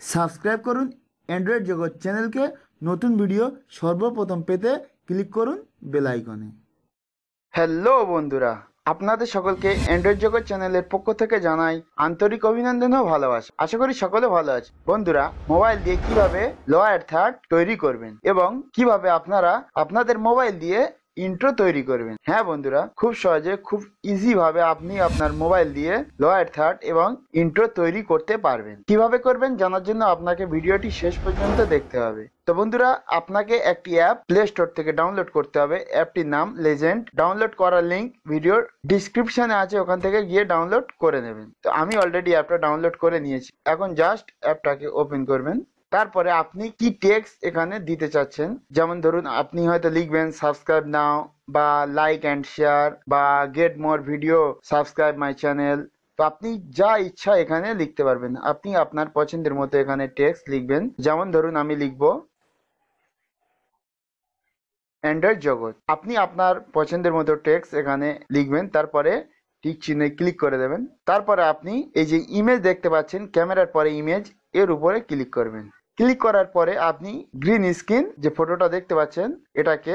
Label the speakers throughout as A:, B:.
A: Subscribe করুন Android জগৎ চ্যানেলকে নতুন ভিডিও সর্বপ্রথম পেতে ক্লিক করুন বেল আইকনে। হ্যালো বন্ধুরা, আপনাদের সকলকে অ্যান্ড্রয়েড জগৎ চ্যানেলের পক্ষ থেকে জানাই আন্তরিক অভিনন্দন ও ভালোবাসা। আশা করি সকলে ভালো আছে বন্ধুরা, মোবাইল দিয়ে কীভাবে লোয়ার থার্ড তৈরি করবেন এবং কীভাবে আপনারা আপনাদের মোবাইল দিয়ে ইন্ট্রো তৈরি করবেন। হ্যাঁ বন্ধুরা, খুব সহজে, খুব ইজি ভাবে আপনি আপনার মোবাইল দিয়ে লোয়ার থার্ড এবং ইন্ট্রো তৈরি করতে পারবেন। কীভাবে করবেন জানার জন্য আপনাকে ভিডিওটি শেষ পর্যন্ত দেখতে হবে। তো বন্ধুরা, আপনাকে একটি অ্যাপ প্লে স্টোর থেকে ডাউনলোড করতে হবে। অ্যাপটির নাম লেজেন্ড ডাউনলোড করার লিঙ্ক ভিডিওর ডিসক্রিপশনে আছে, ওখান থেকে গিয়ে ডাউনলোড করে নেবেন। তো আমি অলরেডি অ্যাপটা ডাউনলোড করে নিয়েছি। এখন জাস্ট অ্যাপটাকে ওপেন করবেন। তারপরে আপনি কি টেক্সট এখানে দিতে চাচ্ছেন? যেমন ধরুন, আপনি হয়তো লিখবেন সাবস্ক্রাইব নাও বা লাইক অ্যান্ড শেয়ার বা get more video subscribe my channel তো আপনি যা ইচ্ছা এখানে লিখতে পারবেন। আপনি আপনার পছন্দের মতো এখানে টেক্সট লিখবেন। যেমন ধরুন, আমি লিখব অ্যান্ড্রয়েড জগৎ আপনি আপনার পছন্দের মতো টেক্সট এখানে লিখবেন, তারপরে টিক চিহ্নে ক্লিক করে দেবেন। তারপরে আপনি এই যে ইমেজ দেখতে পাচ্ছেন, ক্যামেরার পরে ইমেজ এর উপরে ক্লিক করবেন। ক্লিক করার পরে আপনি গ্রিন স্ক্রিন যে ফটোটা দেখতে পাচ্ছেন, এটাকে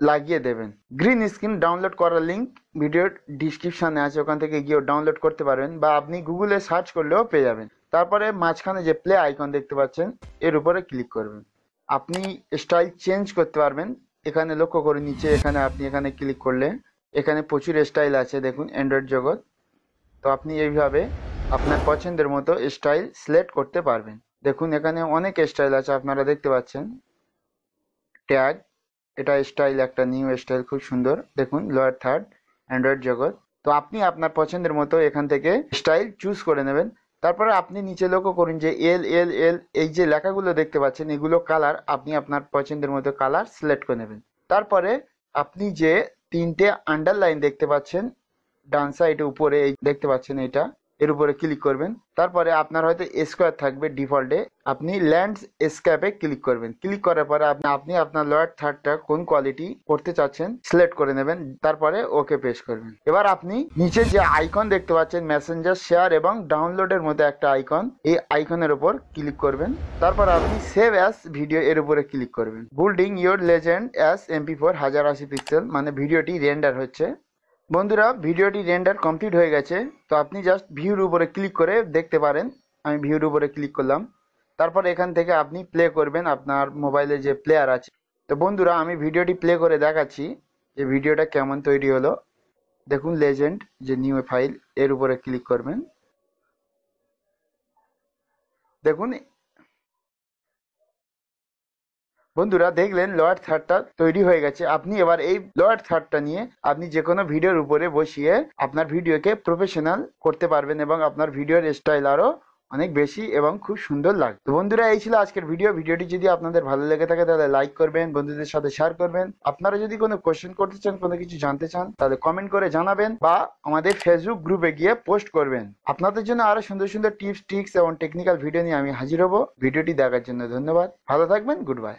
A: লাগিয়ে দেবেন। গ্রিন স্ক্রিন ডাউনলোড করার লিঙ্ক ভিডিওর ডিসক্রিপশানে আছে, ওখান থেকে গিয়েও ডাউনলোড করতে পারবেন বা আপনি গুগলে সার্চ করলেও পেয়ে যাবেন। তারপরে মাঝখানে যে প্লে আইকন দেখতে পাচ্ছেন, এর উপরে ক্লিক করবেন। আপনি স্টাইল চেঞ্জ করতে পারবেন। এখানে লক্ষ্য করে নিচে এখানে আপনি এখানে ক্লিক করলে এখানে প্রচুর স্টাইল আছে, দেখুন, অ্যান্ড্রয়েড জগৎ। তো আপনি এইভাবে আপনার পছন্দের মতো স্টাইল সিলেক্ট করতে পারবেন। দেখুন, এখানে অনেক স্টাইল আছে, আপনারা দেখতে পাচ্ছেন। ট্যাগ এটা স্টাইল একটা নিউ স্টাইল খুব সুন্দর। দেখুন লোয়ার থার্ড অ্যান্ড্রয়েড জগৎ তো আপনি আপনার পছন্দের মতো এখান থেকে স্টাইল চুজ করে নেবেন। তারপরে আপনি নিচে লক্ষ্য করুন যে এল এল এল এই যে লেখাগুলো দেখতে পাচ্ছেন, এগুলো কালার আপনি আপনার পছন্দের মতো কালার সিলেক্ট করে নেবেন। তারপরে আপনি যে তিনটে আন্ডারলাইন দেখতে পাচ্ছেন, ডান সাইডে উপরে এই দেখতে পাচ্ছেন এটা। এর উপরে ক্লিক করবেন। তারপরে আপনার হয়তো স্কোয়ার থাকবে ডিফল্টে আপনি ল্যান্ড স্ক্যাপে ক্লিক করবেন। ক্লিক করার পরে আপনি আপনি আপনার লয়ার থার্ডটা কোন কোয়ালিটি করতে চাচ্ছেন সিলেক্ট করে নেবেন। তারপরে ওকে পেশ করবেন। এবার আপনি নিচে যে আইকন দেখতে পাচ্ছেন মেসেঞ্জার শেয়ার এবং ডাউনলোডের মধ্যে একটা আইকন এই আইকনের উপর ক্লিক করবেন। তারপর আপনি সেভ অ্যাস ভিডিও এর উপরে ক্লিক করবেন। Building your legend as MP four হাজার আশি পিক্সেল মানে ভিডিওটি রেন্ডার হচ্ছে। বন্ধুরা, ভিডিওটি রেন্ডার কমপ্লিট হয়ে গেছে, তো আপনি জাস্ট ভিউর উপরে ক্লিক করে দেখতে পারেন। আমি ভিউর উপরে ক্লিক করলাম। তারপর এখান থেকে আপনি প্লে করবেন আপনার মোবাইলে যে প্লেয়ার আছে। তো বন্ধুরা, আমি ভিডিওটি প্লে করে দেখাচ্ছি যে ভিডিওটা কেমন তৈরি হলো। দেখুন লেজেন্ড যে নিউ ফাইল এর উপরে ক্লিক করবেন। দেখুন বন্ধুরা, দেখলেন লয়ার থার্ডটা তৈরি হয়ে গেছে। আপনি এবার এই লয়ার থার্ডটা নিয়ে আপনি যে কোনো ভিডিওর উপরে বসিয়ে আপনার ভিডিওকে প্রফেশনাল করতে পারবেন এবং আপনার ভিডিওর স্টাইল আরও অনেক বেশি এবং খুব সুন্দর লাগবে তো বন্ধুরা, এই ছিল আজকের ভিডিও ভিডিওটি যদি আপনাদের ভালো লেগে থাকে, তাহলে লাইক করবেন, বন্ধুদের সাথে শেয়ার করবেন। আপনারা যদি কোনো কোশ্চেন করতে চান, কোনো কিছু জানতে চান, তাহলে কমেন্ট করে জানাবেন বা আমাদের ফেসবুক গ্রুপে গিয়ে পোস্ট করবেন। আপনাদের জন্য আরও সুন্দর সুন্দর টিপস ট্রিক্স এবং টেকনিক্যাল ভিডিও নিয়ে আমি হাজির হব। ভিডিওটি দেখার জন্য ধন্যবাদ। ভালো থাকবেন গুড বাই